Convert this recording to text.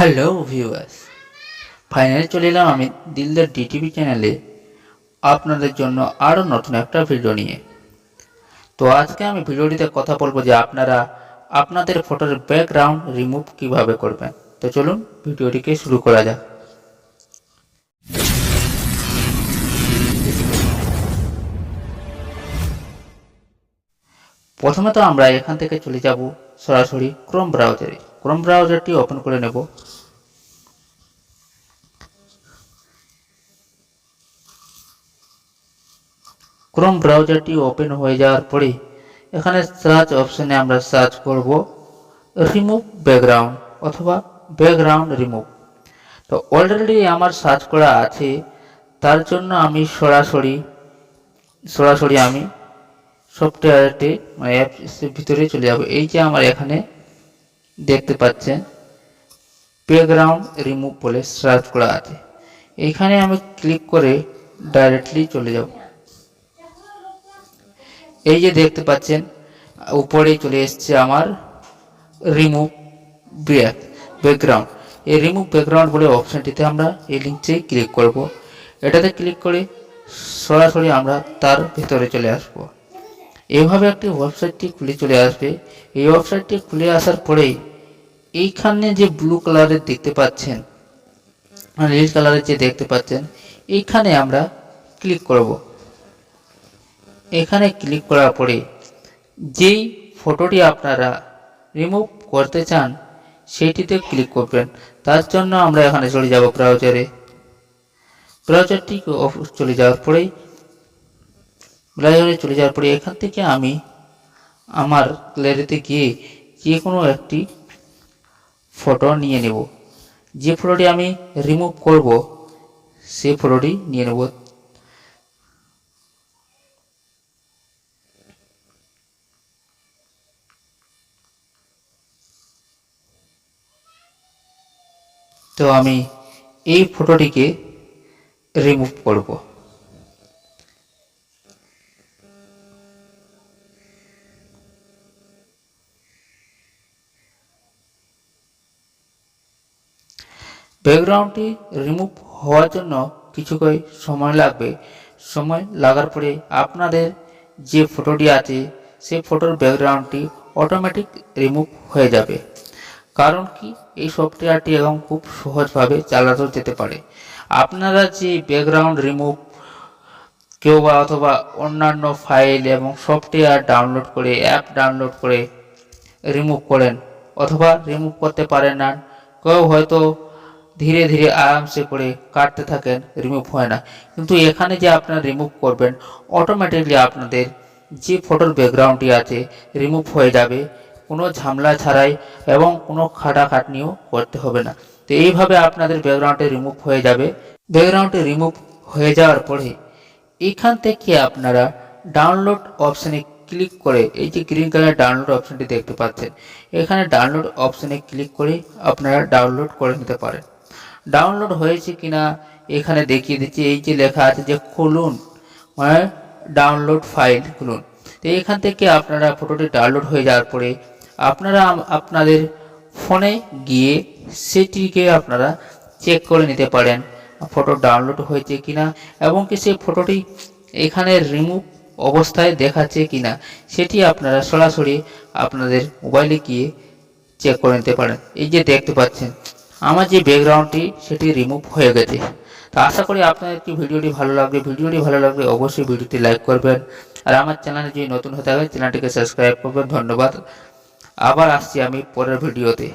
Hello viewers finally চলে এলাম আমি দিলদার ডিটিভি চ্যানেলে আপনাদের জন্য আরও নতুন একটা ভিডিও নিয়ে। তো আজকে আমি ভিডিওটিতে কথা বলব যে আপনারা আপনাদের ফটোর ব্যাকগ্রাউন্ড রিমুভ কীভাবে করবেন। তো চলুন ভিডিওটিকে শুরু করা যাক। প্রথমে তো আমরা এখান থেকে চলে যাব সরাসরি ক্রোম ব্রাউজারে ক্রোম ব্রাউজারটি ওপেন করে নেব। ক্রোম ব্রাউজারটি ওপেন হয়ে যাওয়ার পরে এখানে সার্চ অপশনে আমরা সার্চ করব রিমুভ ব্যাকগ্রাউন্ড অথবা ব্যাকগ্রাউন্ড রিমুভ তো অলরেডি আমার সার্চ করা আছে, তার জন্য আমি সরাসরি সরাসরি আমি সফটওয়্যারটি মানে অ্যাপসের ভিতরে চলে যাব। এই যে আমার এখানে দেখতে পাচ্ছেন। প্লেগ্রাউন্ড রিমুভ বলে সার্চ করা আছে। এখানে আমি ক্লিক করে ডাইরেক্টলি চলে যাব। এই যে দেখতে পাচ্ছেন, উপরেই চলে এসছে আমার রিমুভ ব্যাক ব্যাকগ্রাউন্ড এই রিমুভ ব্যাকগ্রাউন্ড বলে অপশানটিতে আমরা এই লিঙ্কটি ক্লিক করব। এটাতে ক্লিক করে সরাসরি আমরা তার ভিতরে চলে আসব। এইভাবে একটি ওয়েবসাইটটি খুলে চলে আসবে। এই ওয়েবসাইটটি খুলে আসার পরেই এইখানে যে ব্লু কালারের দেখতে পাচ্ছেন নীল কালারের যে দেখতে পাচ্ছেন, এইখানে আমরা ক্লিক করব। এখানে ক্লিক করার পরে যেই ফটোটি আপনারা রিমুভ করতে চান সেইটিতে ক্লিক করবেন। তার জন্য আমরা এখানে চলে যাব ব্রাউজারে ব্রাউজারটি অফ- চলে যাওয়ার পরেই ব্রাউজারে চলে যাওয়ার পরে এখান থেকে আমি আমার গ্যালারিতে গিয়ে যে কোনো একটি ফটো নিয়ে নেব। যে ফটোটি আমি রিমুভ করব সেই ফটোটি নিয়ে নেব। তো আমি এই ফটোটিকে রিমুভ করব। ব্যাকগ্রাউন্ডটি রিমুভ হওয়ার জন্য কিছুক্ষণ সময় লাগবে। সময় লাগার পরে আপনাদের যে ফটোটি আছে, সেই ফটোর ব্যাকগ্রাউন্ডটি অটোমেটিক রিমুভ হয়ে যাবে। কারণ কি? এই সফটওয়্যারটি এখন খুব সহজভাবে চালানো যেতে পারে। আপনারা যে ব্যাকগ্রাউন্ড রিমুভ কেউ বা অথবা অন্যান্য ফাইল এবং সফটওয়্যার ডাউনলোড করে, অ্যাপ ডাউনলোড করে রিমুভ করেন অথবা রিমুভ করতে পারেন না, কেউ হয়তো ধীরে ধীরে আরামসে করে কাটতে থাকেন রিমুভ হয় না। কিন্তু এখানে যে আপনারা রিমুভ করবেন অটোমেটিকলি আপনাদের যে ফটোর ব্যাকগ্রাউন্ডটি আছে রিমুভ হয়ে যাবে। কোনো ঝামেলা ছাড়াই এবং কোনো খাটাখাটনিও করতে হবে না। তো এইভাবে আপনাদের ব্যাকগ্রাউন্ডে রিমুভ হয়ে যাবে। ব্যাকগ্রাউন্ডে রিমুভ হয়ে যাওয়ার পরে এখান থেকে আপনারা ডাউনলোড অপশানে ক্লিক করে, এই যে গ্রিন কালার ডাউনলোড অপশানটি দেখতে পাচ্ছেন, এখানে ডাউনলোড অপশানে ক্লিক করে আপনারা ডাউনলোড করে নিতে পারেন। ডাউনলোড হয়েছে কিনা এখানে দেখিয়ে দিচ্ছি। এই যে লেখা আছে যে খুলুন মানে ডাউনলোড ফাইল খুলুন। তো এখান থেকে আপনারা ফটোটি ডাউনলোড হয়ে যাওয়ার পরে আপনারা আপনাদের ফোনে গিয়ে সেটিকে আপনারা চেক করে নিতে পারেন, ফটো ডাউনলোড হয়েছে কিনা এবং কি সেই ফটোটি এখানে রিমুভ অবস্থায় দেখাচ্ছে কিনা সেটি আপনারা সরাসরি আপনাদের মোবাইলে গিয়ে চেক করে নিতে পারেন। এই যে দেখতে পাচ্ছেন আমার যে ব্যাকগ্রাউন্ডটি সেটি রিমুভ হয়ে গেছে। তো আশা করি আপনাদের কি ভিডিওটি ভালো লাগবে? ভিডিওটি ভালো লাগলে অবশ্যই ভিডিওটি লাইক করবেন। আর আমার চ্যানেলে যদি নতুন হতে থাকে চ্যানেলটিকে সাবস্ক্রাইব করবেন। ধন্যবাদ। আবার আসছি আমি পরের ভিডিওতে।